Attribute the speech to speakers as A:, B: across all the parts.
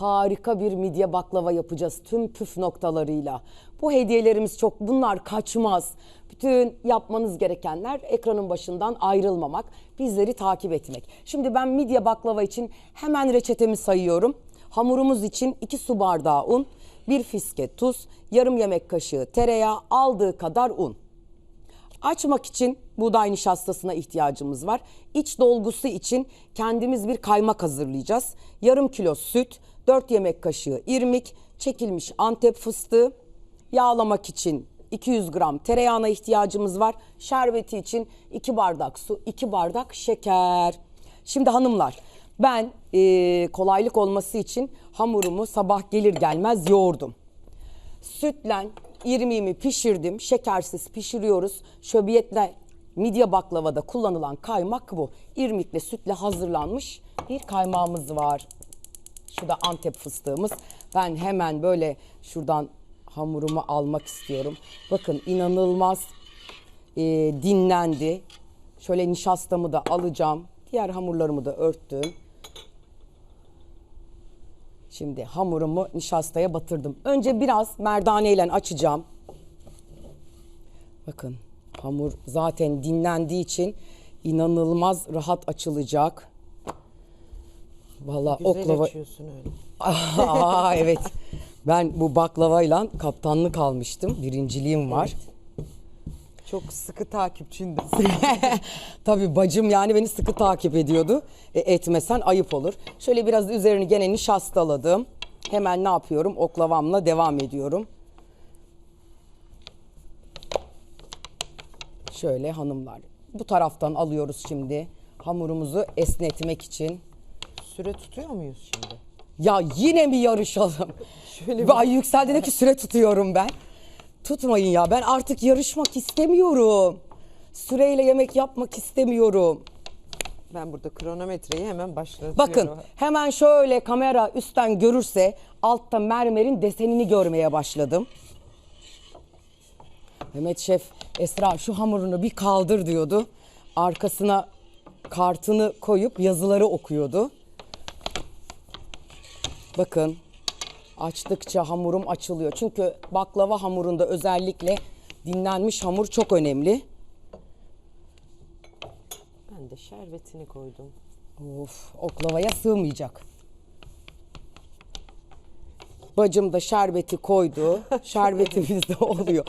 A: harika bir midye baklava yapacağız tüm püf noktalarıyla. Bu hediyelerimiz çok bunlar kaçmaz. Bütün yapmanız gerekenler ekranın başından ayrılmamak, bizleri takip etmek. Şimdi ben midye baklava için hemen reçetemi sayıyorum. Hamurumuz için 2 su bardağı un, 1 fiske tuz, yarım yemek kaşığı tereyağı, aldığı kadar un. Açmak için buğday nişastasına ihtiyacımız var. İç dolgusu için kendimiz bir kaymak hazırlayacağız. Yarım kilo süt, 4 yemek kaşığı irmik, çekilmiş antep fıstığı, yağlamak için 200 gram tereyağına ihtiyacımız var. Şerbeti için 2 bardak su, 2 bardak şeker. Şimdi hanımlar ben eee, kolaylık olması için hamurumu sabah gelir gelmez yoğurdum. Sütle irmiğimi pişirdim. Şekersiz pişiriyoruz. Şöbiyetle midye baklavada kullanılan kaymak bu. İrmikle sütle hazırlanmış bir kaymağımız var. Şu da Antep fıstığımız. Ben hemen böyle şuradan hamurumu almak istiyorum. Bakın inanılmaz e, dinlendi. Şöyle nişastamı da alacağım. Diğer hamurlarımı da örttüm. Şimdi hamurumu nişastaya batırdım. Önce biraz merdane ile açacağım. Bakın hamur zaten dinlendiği için inanılmaz rahat açılacak. Vallahi
B: Güzel
A: oklava
B: açıyorsun öyle.
A: Aa, evet. Ben bu baklavayla kaptanlık almıştım. Birinciliğim var.
B: Çok sıkı takipçindim.
A: Tabii bacım yani beni sıkı takip ediyordu. E, etmesen ayıp olur. Şöyle biraz üzerini gene nişastaladım. Hemen ne yapıyorum? Oklavamla devam ediyorum. Şöyle hanımlar. Bu taraftan alıyoruz şimdi. Hamurumuzu esnetmek için.
B: Süre tutuyor muyuz şimdi?
A: Ya yine mi yarışalım?
B: Şöyle bir-
A: Ay Yüksel dedi ki süre tutuyorum ben. Tutmayın ya ben artık yarışmak istemiyorum. Süreyle yemek yapmak istemiyorum.
B: Ben burada kronometreyi hemen başlatıyorum.
A: Bakın hemen şöyle kamera üstten görürse altta mermerin desenini görmeye başladım. Mehmet Şef Esra şu hamurunu bir kaldır diyordu. Arkasına kartını koyup yazıları okuyordu. Bakın açtıkça hamurum açılıyor. Çünkü baklava hamurunda özellikle dinlenmiş hamur çok önemli.
B: Ben de şerbetini koydum.
A: Of, oklavaya sığmayacak. Bacım da şerbeti koydu. Şerbetimiz de oluyor.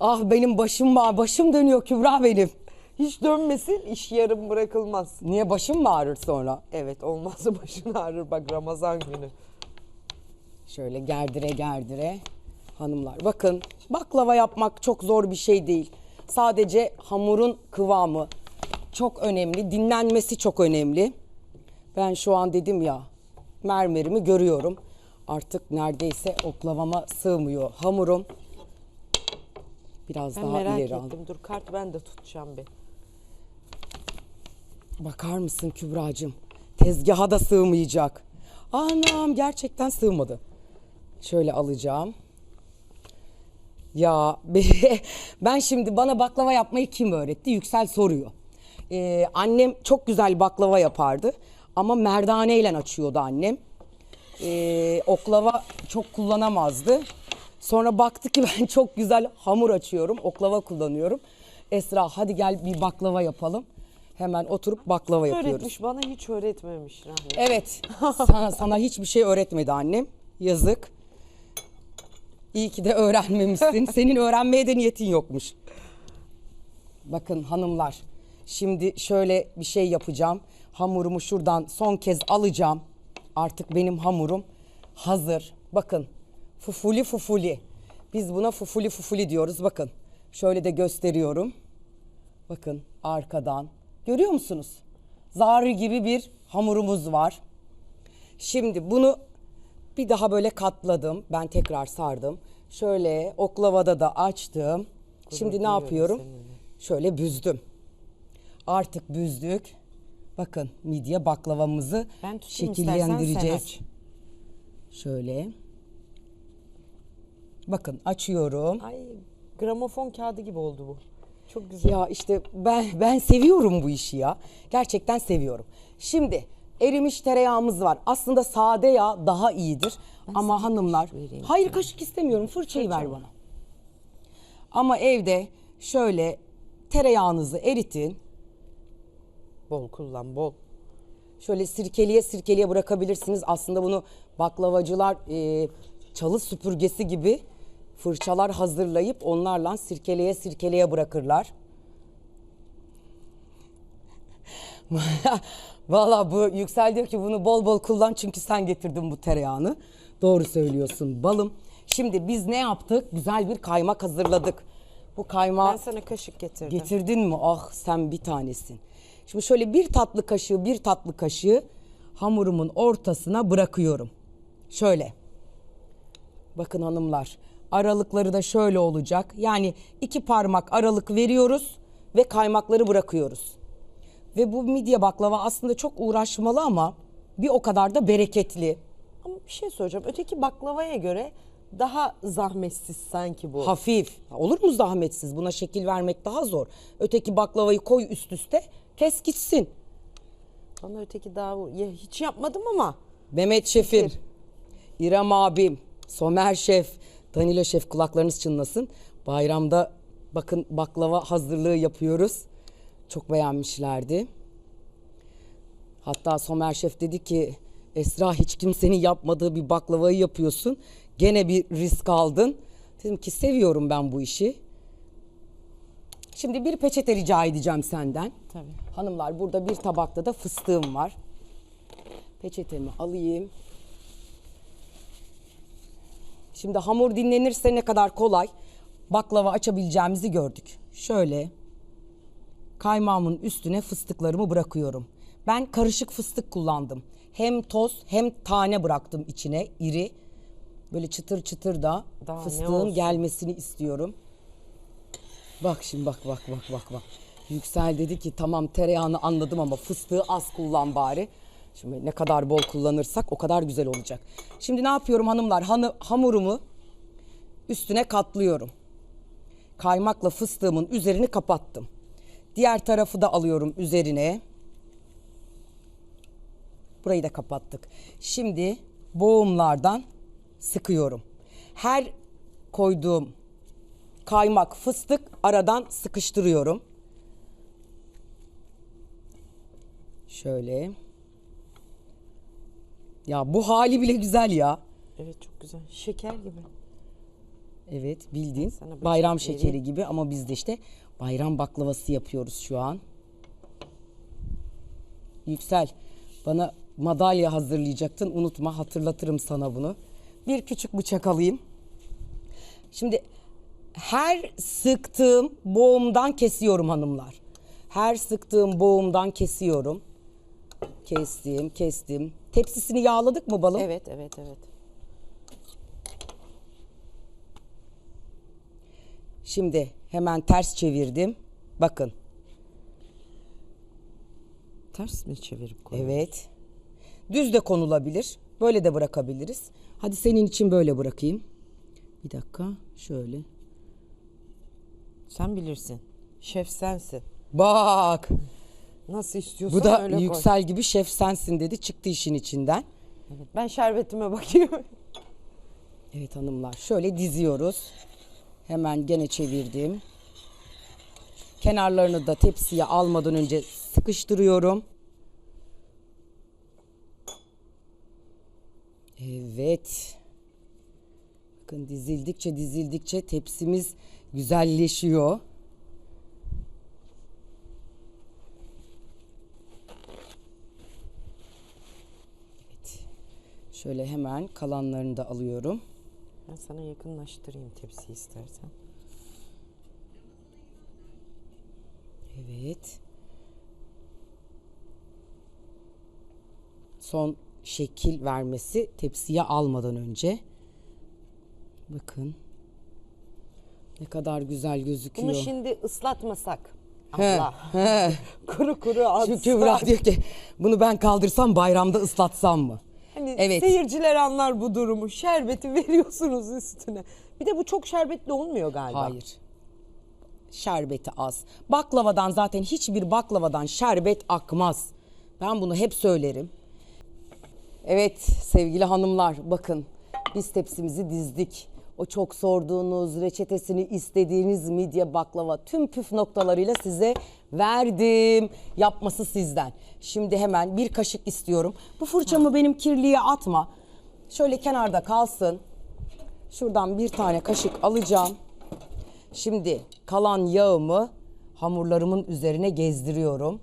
A: Ah benim başım var. Başım dönüyor Kübra benim.
B: Hiç dönmesin iş yarım bırakılmaz.
A: Niye başım mı ağrır sonra?
B: Evet olmazsa başın ağrır bak Ramazan günü.
A: Şöyle gerdire gerdire. Hanımlar bakın baklava yapmak çok zor bir şey değil. Sadece hamurun kıvamı çok önemli. Dinlenmesi çok önemli. Ben şu an dedim ya mermerimi görüyorum. Artık neredeyse oklavama sığmıyor hamurum. Biraz
B: Ben
A: daha
B: merak
A: ileri
B: ettim.
A: aldım.
B: Dur kart ben de tutacağım bir.
A: Bakar mısın Kübra'cığım? Tezgaha da sığmayacak. Anam gerçekten sığmadı. Şöyle alacağım. Ya ben şimdi bana baklava yapmayı kim öğretti? Yüksel soruyor. Ee, annem çok güzel baklava yapardı. Ama merdaneyle açıyordu annem. Ee, oklava çok kullanamazdı. Sonra baktı ki ben çok güzel hamur açıyorum. Oklava kullanıyorum. Esra hadi gel bir baklava yapalım. Hemen oturup baklava yapıyoruz.
B: Öğretmiş bana hiç öğretmemiş rahmet.
A: Evet. Sana, sana hiçbir şey öğretmedi annem. Yazık. İyi ki de öğrenmemişsin. Senin öğrenmeye de niyetin yokmuş. Bakın hanımlar. Şimdi şöyle bir şey yapacağım. Hamurumu şuradan son kez alacağım. Artık benim hamurum hazır. Bakın. Fufuli fufuli. Biz buna fufuli fufuli diyoruz. Bakın. Şöyle de gösteriyorum. Bakın arkadan. Görüyor musunuz? Zarı gibi bir hamurumuz var. Şimdi bunu bir daha böyle katladım. Ben tekrar sardım. Şöyle oklavada da açtım. Şimdi ne yapıyorum? Şöyle büzdüm. Artık büzdük. Bakın midye baklavamızı
B: Ben tutayım istersen sen
A: şekillendireceğiz.
B: aç.
A: Şöyle. Bakın açıyorum.
B: Ay gramofon kağıdı gibi oldu bu. Çok güzel.
A: Ya işte ben ben seviyorum bu işi ya. Gerçekten seviyorum. Şimdi erimiş tereyağımız var. Aslında sade yağ daha iyidir. Ama hanımlar, hayır kaşık istemiyorum fırçayı ver bana. Ama evde şöyle tereyağınızı eritin.
B: Bol kullan bol.
A: Şöyle sirkeliye sirkeliye bırakabilirsiniz. Aslında bunu baklavacılar e, çalı süpürgesi gibi fırçalar hazırlayıp onlarla sirkeleye sirkeleye bırakırlar. Valla bu Yüksel diyor ki bunu bol bol kullan çünkü sen getirdin bu tereyağını. Doğru söylüyorsun balım. Şimdi biz ne yaptık? Güzel bir kaymak hazırladık. Bu kaymağı
B: Ben sana kaşık getirdim.
A: Getirdin mi? Ah sen bir tanesin. Şimdi şöyle bir tatlı kaşığı bir tatlı kaşığı hamurumun ortasına bırakıyorum. Şöyle. Bakın hanımlar aralıkları da şöyle olacak. Yani iki parmak aralık veriyoruz ve kaymakları bırakıyoruz. Ve bu midye baklava aslında çok uğraşmalı ama bir o kadar da bereketli.
B: Ama bir şey soracağım. Öteki baklavaya göre daha zahmetsiz sanki bu.
A: Hafif. Olur mu zahmetsiz? Buna şekil vermek daha zor. Öteki baklavayı koy üst üste kes gitsin.
B: Bana öteki daha ya hiç yapmadım ama.
A: Mehmet Şef'im,
B: Fikir.
A: İrem abim, Somer Şef, Danilo Şef kulaklarınız çınlasın. Bayramda bakın baklava hazırlığı yapıyoruz. Çok beğenmişlerdi. Hatta Somer Şef dedi ki Esra hiç kimsenin yapmadığı bir baklavayı yapıyorsun. Gene bir risk aldın. Dedim ki seviyorum ben bu işi. Şimdi bir peçete rica edeceğim senden.
B: Tabii.
A: Hanımlar burada bir tabakta da fıstığım var. Peçetemi alayım. Şimdi hamur dinlenirse ne kadar kolay baklava açabileceğimizi gördük. Şöyle kaymağımın üstüne fıstıklarımı bırakıyorum. Ben karışık fıstık kullandım. Hem toz hem tane bıraktım içine iri. Böyle çıtır çıtır da
B: Daha ne
A: fıstığın
B: olsun?
A: gelmesini istiyorum. Bak şimdi bak bak bak bak bak. Yüksel dedi ki tamam tereyağını anladım ama fıstığı az kullan bari. Şimdi ne kadar bol kullanırsak o kadar güzel olacak. Şimdi ne yapıyorum hanımlar? Hanı, hamurumu üstüne katlıyorum. Kaymakla fıstığımın üzerini kapattım. Diğer tarafı da alıyorum üzerine. Burayı da kapattık. Şimdi boğumlardan sıkıyorum. Her koyduğum kaymak, fıstık aradan sıkıştırıyorum. Şöyle. Ya bu hali bile güzel ya.
B: Evet çok güzel. Şeker gibi.
A: Evet bildiğin bayram şekeri gibi ama biz de işte bayram baklavası yapıyoruz şu an. Yüksel bana madalya hazırlayacaktın unutma hatırlatırım sana bunu. Bir küçük bıçak alayım. Şimdi her sıktığım boğumdan kesiyorum hanımlar. Her sıktığım boğumdan kesiyorum. Kestim, kestim. Tepsisini yağladık mı balım?
B: Evet evet evet.
A: Şimdi hemen ters çevirdim. Bakın.
B: Ters mi çevirip koy?
A: Evet. Düz de konulabilir. Böyle de bırakabiliriz. Hadi senin için böyle bırakayım. Bir dakika. Şöyle.
B: Sen bilirsin. Şef sensin.
A: Bak.
B: Nasıl istiyorsan
A: Bu da
B: öyle koy.
A: yüksel gibi şef sensin dedi. Çıktı işin içinden.
B: Evet, ben şerbetime bakayım.
A: Evet hanımlar. Şöyle diziyoruz. Hemen gene çevirdim. Kenarlarını da tepsiye almadan önce sıkıştırıyorum. Evet. Bakın dizildikçe dizildikçe tepsimiz güzelleşiyor. Evet. Şöyle hemen kalanlarını da alıyorum.
B: Ben sana yakınlaştırayım tepsiyi istersen.
A: Evet. Son şekil vermesi tepsiye almadan önce. Bakın. Ne kadar güzel gözüküyor.
B: Bunu şimdi ıslatmasak. Allah.
A: he.
B: kuru kuru atsak.
A: Şu Kübra diyor ki bunu ben kaldırsam bayramda ıslatsam mı?
B: Hani
A: Evet.
B: seyirciler anlar bu durumu. Şerbeti veriyorsunuz üstüne. Bir de bu çok şerbetli olmuyor galiba.
A: Hayır. Şerbeti az. Baklavadan zaten hiçbir baklavadan şerbet akmaz. Ben bunu hep söylerim. Evet sevgili hanımlar bakın biz tepsimizi dizdik. O çok sorduğunuz, reçetesini istediğiniz midye baklava tüm püf noktalarıyla size verdim. Yapması sizden. Şimdi hemen bir kaşık istiyorum. Bu fırçamı benim kirliye atma. Şöyle kenarda kalsın. Şuradan bir tane kaşık alacağım. Şimdi kalan yağımı hamurlarımın üzerine gezdiriyorum.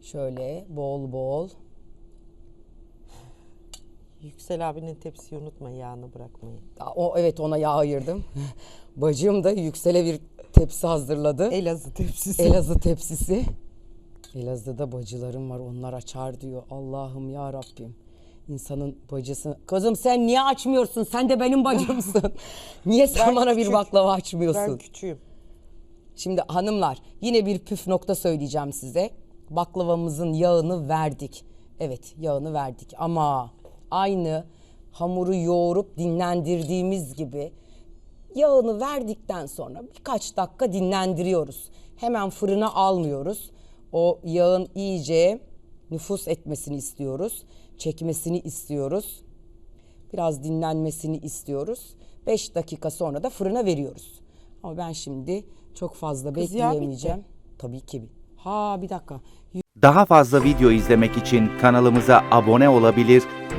A: Şöyle bol bol.
B: Yüksel abinin tepsiyi unutma yağını bırakmayı.
A: O evet ona yağ ayırdım. Bacım da yüksele bir tepsi hazırladı.
B: Elazığ tepsisi.
A: Elazığ tepsisi. Elazığ'da bacılarım var onlar açar diyor. Allah'ım ya Rabbim. İnsanın bacısı. Kızım sen niye açmıyorsun? Sen de benim bacımsın. niye sen
B: Ben
A: bana bir
B: küçük.
A: baklava açmıyorsun?
B: ben küçüğüm.
A: Şimdi hanımlar yine bir püf nokta söyleyeceğim size. Baklavamızın yağını verdik. Evet yağını verdik ama aynı hamuru yoğurup dinlendirdiğimiz gibi yağını verdikten sonra birkaç dakika dinlendiriyoruz. Hemen fırına almıyoruz. O yağın iyice nüfus etmesini istiyoruz. Çekmesini istiyoruz. Biraz dinlenmesini istiyoruz. 5 dakika sonra da fırına veriyoruz. Ama ben şimdi çok fazla
B: Kız
A: bekleyemeyeceğim. Tabii ki. Ha bir dakika.
C: Daha fazla video izlemek için kanalımıza abone olabilir,